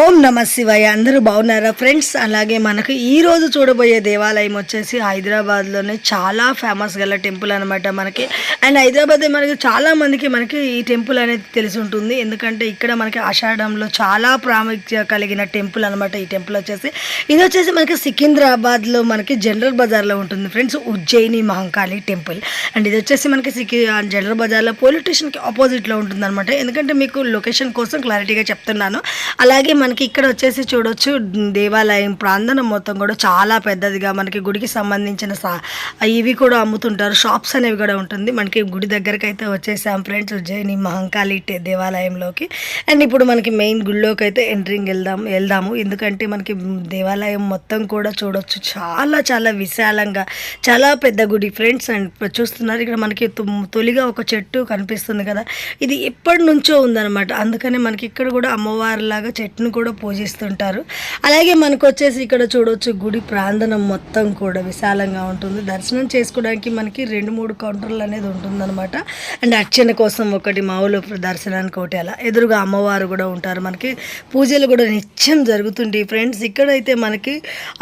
ఓం నమ శివాయ. అందరూ బాగున్నారా? ఫ్రెండ్స్ అలాగే మనకు ఈ రోజు చూడబోయే దేవాలయం వచ్చేసి హైదరాబాద్లోనే చాలా ఫేమస్ గల టెంపుల్ అనమాట మనకి. అండ్ హైదరాబాద్ మనకి చాలామందికి మనకి ఈ టెంపుల్ అనేది తెలిసి ఉంటుంది. ఎందుకంటే ఇక్కడ మనకి ఆషాఢంలో చాలా ప్రాముఖ్యత కలిగిన టెంపుల్ అనమాట ఈ టెంపుల్ వచ్చేసి. ఇది వచ్చేసి మనకి సికింద్రాబాద్లో మనకి జనరల్ బజార్లో ఉంటుంది friends Ujjaini Mahankali temple. And ఇది వచ్చేసి మనకి సికి జనరల్ బజార్లో పోలీస్ స్టేషన్కి ఆపోజిట్లో ఉంటుంది అనమాట ఎందుకంటే మీకు లొకేషన్ కోసం క్లారిటీగా చెప్తున్నాను. అలాగే మనకి ఇక్కడ వచ్చేసి చూడొచ్చు దేవాలయం ప్రాంగణం మొత్తం కూడా చాలా పెద్దదిగా మనకి గుడికి సంబంధించిన సా ఇవి కూడా అమ్ముతుంటారు. షాప్స్ అనేవి కూడా ఉంటుంది. మనకి గుడి దగ్గరకైతే అయితే వచ్చేసాం ఫ్రెండ్స్ ఉజ్జయిని మహంకాళి టే- దేవాలయంలోకి. అండ్ ఇప్పుడు మనకి మెయిన్ గుడిలోకి అయితే ఎంట్రింగ్ వెళ్దాం వెళ్దాము. ఎందుకంటే మనకి దేవాలయం మొత్తం కూడా చూడొచ్చు. చాలా చాలా విశాలంగా చాలా పెద్ద గుడి ఫ్రెండ్స్. అండ్ చూస్తున్నారు ఇక్కడ మనకి తొలిగా ఒక చెట్టు కనిపిస్తుంది కదా. ఇది ఎప్పటి నుంచో ఉందన్నమాట. అందుకనే మనకి ఇక్కడ కూడా అమ్మవారిలాగా చెట్టును కూడా పూజిస్తుంటారు. అలాగే మనకు వచ్చేసి ఇక్కడ చూడొచ్చు గుడి ప్రాంగణం మొత్తం కూడా విశాలంగా ఉంటుంది. దర్శనం చేసుకోవడానికి మనకి రెండు మూడు కౌంటర్లు అనేది ఉంటుందన్నమాట. అండ్ అర్చన కోసం ఒకటి మావులు దర్శనానికి ఒకటి అలా. ఎదురుగా అమ్మవారు కూడా ఉంటారు. మనకి పూజలు కూడా నిత్యం జరుగుతుంటాయి. ఫ్రెండ్స్ ఇక్కడైతే మనకి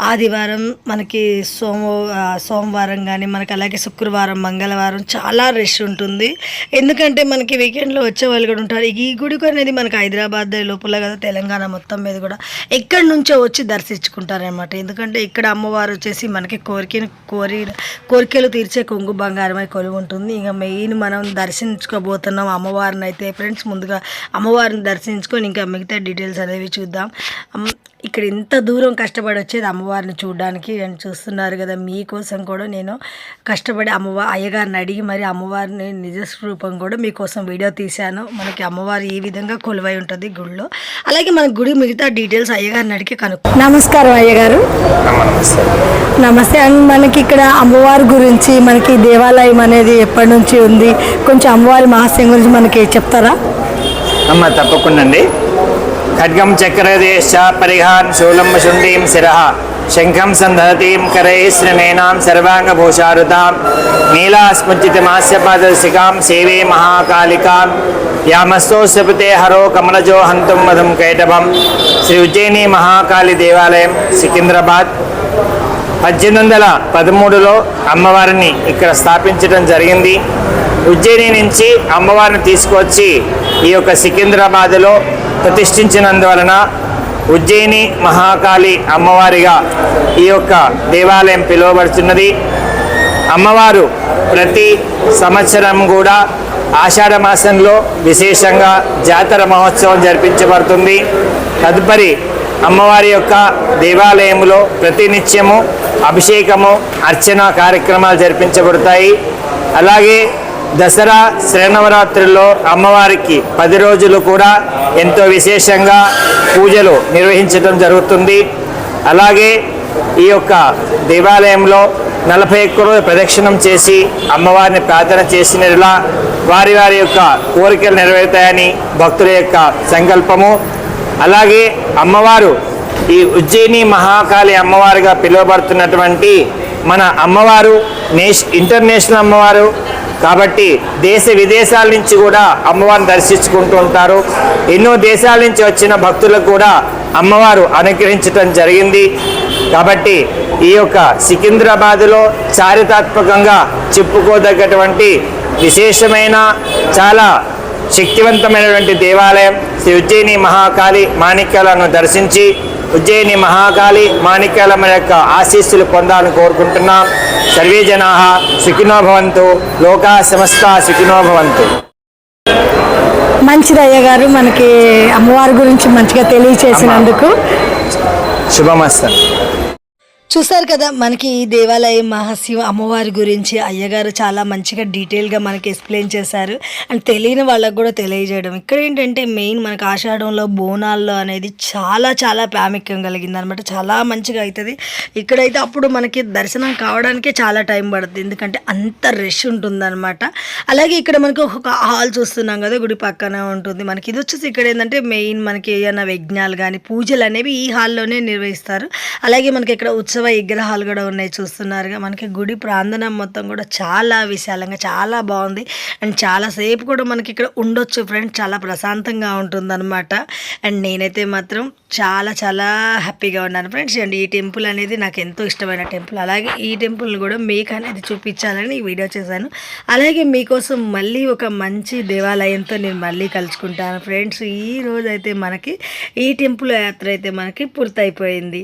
ఆదివారం మనకి సోమ సోమవారం కానీ మనకి అలాగే శుక్రవారం మంగళవారం చాలా రష్ ఉంటుంది. ఎందుకంటే మనకి వీకెండ్లో వచ్చే వాళ్ళు కూడా ఉంటారు. ఈ గుడికి అనేది మనకి హైదరాబాద్ లోపల కదా తెలంగాణ మొత్తం మీద కూడా ఎక్కడి నుంచో వచ్చి దర్శించుకుంటారనమాట ఎందుకంటే ఇక్కడ అమ్మవారు వచ్చేసి మనకి కోరికను కోరి కోరికలు తీర్చే కొంగు బంగారమై కొలువు ఉంటుంది ఇక మెయిన్ మనం దర్శించుకోబోతున్నాం అమ్మవారిని అయితే ఫ్రెండ్స్ ముందుగా అమ్మవారిని దర్శించుకొని ఇంకా మిగతా డీటెయిల్స్ అనేవి చూద్దాం. ఇక్కడ ఇంత దూరం కష్టపడి వచ్చేది అమ్మవారిని చూడడానికి అని చూస్తున్నారు కదా మీకోసం కూడా నేను కష్టపడి అమ్మవారి అయ్యగారిని అడిగి మరి అమ్మవారిని నిజ స్వరూపం కూడా మీకోసం వీడియో తీశాను. మనకి అమ్మవారు ఈ విధంగా కొలువై ఉంటుంది గుడిలో అలాగే మన గుడి మిగతా డీటెయిల్స్ అయ్యగారిని అడిగి కనుక్కో నమస్కారం అయ్యగారు. నమస్తే. అండ్ మనకి ఇక్కడ అమ్మవారి గురించి మనకి దేవాలయం అనేది ఎప్పటి నుంచి ఉంది? కొంచెం అమ్మవారి మహస్యం గురించి మనకి చెప్తారా? అమ్మ తప్పకుండా అండి. ఖడ్గం చక్రదేశ పరిహాన్ శూలం శుండీం శిర. శంఖం సంధతీం కరై శ్రమేణాం సర్వాంగభూషారుతాం. నీలాస్ముచితమాస్యపాదశికాం సేవే మహాకాళికాం. యామస్తోస్యపతే హరో కమలజో హంతుం మధుం కైటభం. శ్రీ ఉజ్జయిని మహాకాళి దేవాలయం సికింద్రాబాద్. పద్దెనిమిది వందల పదమూడులో అమ్మవారిని ఇక్కడ స్థాపించడం జరిగింది. ఉజ్జయిని నుంచి అమ్మవారిని తీసుకొచ్చి ఈ యొక్క సికింద్రాబాద్లో ప్రతిష్ఠించినందువలన ఉజ్జయిని మహాకాళి అమ్మవారిగా ఈ యొక్క దేవాలయం పిలువబడుతున్నది అమ్మవారు ప్రతి సంవత్సరం కూడా ఆషాఢ మాసంలో విశేషంగా జాతర మహోత్సవం జరిపించబడుతుంది. తదుపరి అమ్మవారి యొక్క దేవాలయంలో ప్రతినిత్యము అభిషేకము అర్చన కార్యక్రమాలు జరిపించబడతాయి. అలాగే దసరా శ్రీనవరాత్రుల్లో అమ్మవారికి పది రోజులు కూడా ఎంతో విశేషంగా పూజలు నిర్వహించడం జరుగుతుంది. అలాగే ఈ యొక్క దేవాలయంలో నలభై ఒక్క రోజు ప్రదక్షిణం చేసి అమ్మవారిని ప్రార్థన చేసినలా వారి వారి యొక్క కోరికలు నెరవేరుతాయని భక్తుల యొక్క సంకల్పము. అలాగే అమ్మవారు ఈ ఉజ్జయిని మహాకాళి అమ్మవారిగా పిలువబడుతున్నటువంటి మన అమ్మవారు నేష్ ఇంటర్నేషనల్ అమ్మవారు కాబట్టి దేశ విదేశాల నుంచి కూడా అమ్మవారిని దర్శించుకుంటూ ఉంటారు. ఎన్నో దేశాల నుంచి వచ్చిన భక్తులకు కూడా అమ్మవారు అనుగ్రహించటం జరిగింది. కాబట్టి ఈ యొక్క సికింద్రాబాదులో చారిత్రాత్మకంగా చెప్పుకోదగ్గటువంటి విశేషమైన చాలా శక్తివంతమైనటువంటి దేవాలయం శ్రీ ఉజ్జయిని మహాకాళి మాణిక్యాలను దర్శించి ఉజ్జయిని మహాకాళి మాణిక్యాలమ్మ యొక్క ఆశీస్సులు పొందాలని కోరుకుంటున్నాం. సర్వే జనా సుఖినో భవంతు లోకా సమస్త సుఖినో భవంతు. మంచిది అయ్యగారు మనకి అమ్మవారి గురించి మంచిగా తెలియచేసినందుకు. శుభమస్తు. చూసారు కదా మనకి ఈ దేవాలయం మహాశివ అమ్మవారి గురించి అయ్యగారు చాలా మంచిగా డీటెయిల్గా మనకి ఎక్స్ప్లెయిన్ చేశారు. అండ్ తెలియని వాళ్ళకు కూడా తెలియజేయడం. ఇక్కడ ఏంటంటే మెయిన్ మనకి ఆషాఢంలో బోనాల్లో అనేది చాలా చాలా ప్రాముఖ్యం కలిగింది అనమాట చాలా మంచిగా అవుతుంది ఇక్కడైతే అప్పుడు మనకి దర్శనం కావడానికే చాలా టైం పడుతుంది ఎందుకంటే అంత రష్ ఉంటుందన్నమాట అలాగే ఇక్కడ మనకి ఒక హాల్ చూస్తున్నాం కదా గుడి పక్కనే ఉంటుంది. మనకి ఇది వచ్చేసి ఇక్కడ ఏంటంటే మెయిన్ మనకి ఏదైనా యజ్ఞాలు కానీ పూజలు అనేవి ఈ హాల్లోనే నిర్వహిస్తారు. అలాగే మనకి ఇక్కడ ఉత్సవం ఉత్సవ విగ్రహాలు కూడా ఉన్నాయి చూస్తున్నారుగా. మనకి గుడి ప్రాంగణం మొత్తం కూడా చాలా విశాలంగా చాలా బాగుంది. అండ్ చాలాసేపు కూడా మనకి ఇక్కడ ఉండొచ్చు ఫ్రెండ్స్. చాలా ప్రశాంతంగా ఉంటుందన్నమాట. అండ్ నేనైతే మాత్రం చాలా చాలా హ్యాపీగా ఉన్నాను ఫ్రెండ్స్. అండ్ ఈ టెంపుల్ అనేది నాకు ఎంతో ఇష్టమైన టెంపుల్. అలాగే ఈ టెంపుల్ కూడా మీకు అనేది చూపించాలని ఈ వీడియో చేశాను. అలాగే మీకోసం మళ్ళీ ఒక మంచి దేవాలయంతో నేను మళ్ళీ కలుసుకుంటాను ఫ్రెండ్స్. ఈ రోజైతే అయితే మనకి ఈ టెంపుల్ యాత్ర అయితే మనకి పూర్తయిపోయింది.